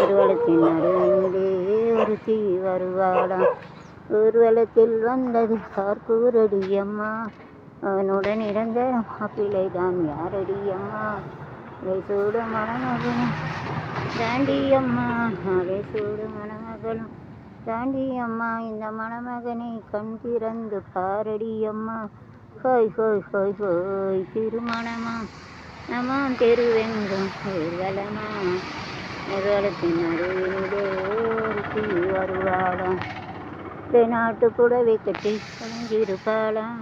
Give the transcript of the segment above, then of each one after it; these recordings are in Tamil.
ஒருவலத்தில் நடுவிலே ஒருத்தி வருவாளாம் ஊர்வலத்தில் வந்தது சார்கூரடி அம்மா. அவனுடன் இறந்த மாப்பிள்ளை தான் யாரடி அம்மா? அதை சூடு மணமகனும் தாண்டி அம்மா அதை சூடு மணமகளும். தாண்டி அம்மா இந்த மணமகனை கண் திறந்து பாரடி அம்மா. ஹோய் ஹோய் ஹோய் ஹோய் திருமணமா? நம்ம தெருவெங்கும் ஊர்வலமா? ஊர்வலத்தின் வருவாளாம். நாட்டு புடவை கட்டி கலங்கியிருப்பாளாம்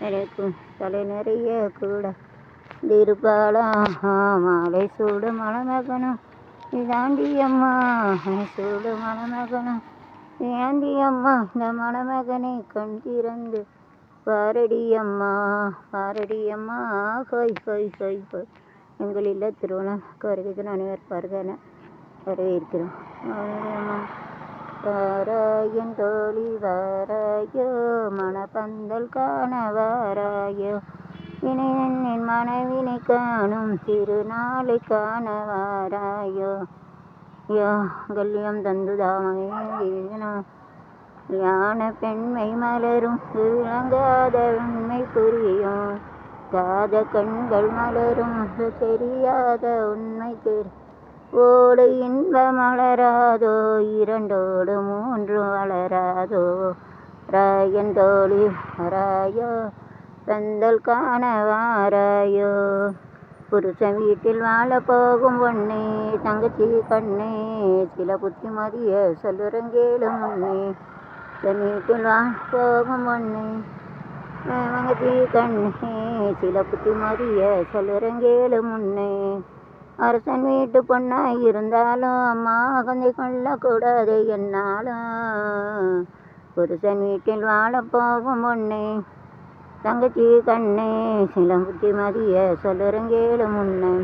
எனக்கு தலை நிறைய கூட இருப்பாளாம். மாலை சூடு மலமகனும் இதாண்டி அம்மா சூடு மலமகனும் ஏந்தி அம்மா இந்த மணமகனை கண் திறந்து பாரடி அம்மா பாரடி அம்மா ஹொய் ஹொய் ஹொய் ஹொய். எங்கள் இல்ல திருவிழாவுக்கு வருகிறது அனைவருப்பார்கள் என வரவேற்கிறோம். வாராயன் தோழி வாராயோ மணப்பந்தல் காண வாராயோ இணையன் மனைவினை காணும் திருநாளை காண வாராயோ. யோ கல்யம் தந்து தாமகேனா ஞான பெண்மை மலரும் விளங்காத உண்மை புரியும். காத கண்கள் மலரும் தெரியாத உண்மை தெரி. ஓடு இன்பம் வளராதோ இரண்டோடு மூன்று வளராதோ ராயன் தோழி வராயோ பந்தல் காண வாராயோ. புருஷன் வீட்டில் வாழ போகும் பொண்ணே தங்கச்சி கண்ணே. சில புத்திமதிய சொல்லுறங்கேளு முன்னே தன் வீட்டில் வாழ போகும் பொண்ணே தங்கச்சி கண்ணே சில புத்தி புத்திமதிய சொல்லுறங்கேளு முன்னே. அரசன் வீட்டு பொண்ணா இருந்தாலும் அம்மா அகந்தை கொள்ளக்கூடாது என்னாலும் புருஷன் வீட்டில் வாழ போகும் பொண்ணே தங்கச்சி கண்ணே சில புத்தி புத்திமதிய சொல்லுறங்கேளு முன்னே.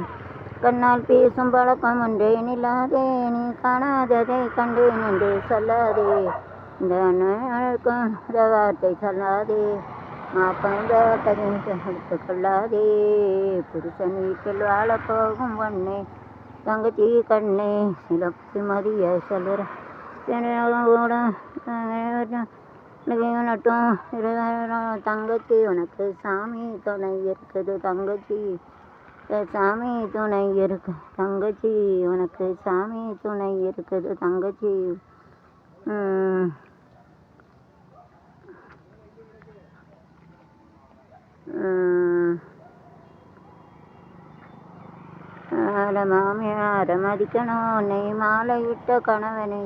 கண்ணால் பேசும் பழக்கம் ஒன்றேன் இல்லாதே நீ காணாததை கண்டேன் என்று சொல்லாதே. இந்த வார்த்தை சொல்லாதே. மாப்பழுத்து கொள்ளாதே புருஷன் வீட்டில் வாழ போகும் பொண்ணே தங்கச்சி கண்ணே சில மதிய சொல்லுற நட்டும் தங்கச்சி உனக்கு சாமி துணை இருக்குது தங்கச்சி. சாமி துணை இருக்கு தங்கச்சி உனக்கு சாமி துணை இருக்குது தங்கச்சி. അരമാമി അരമരിക്കണോ നെയ്മാലയിട്ട കണവനെ.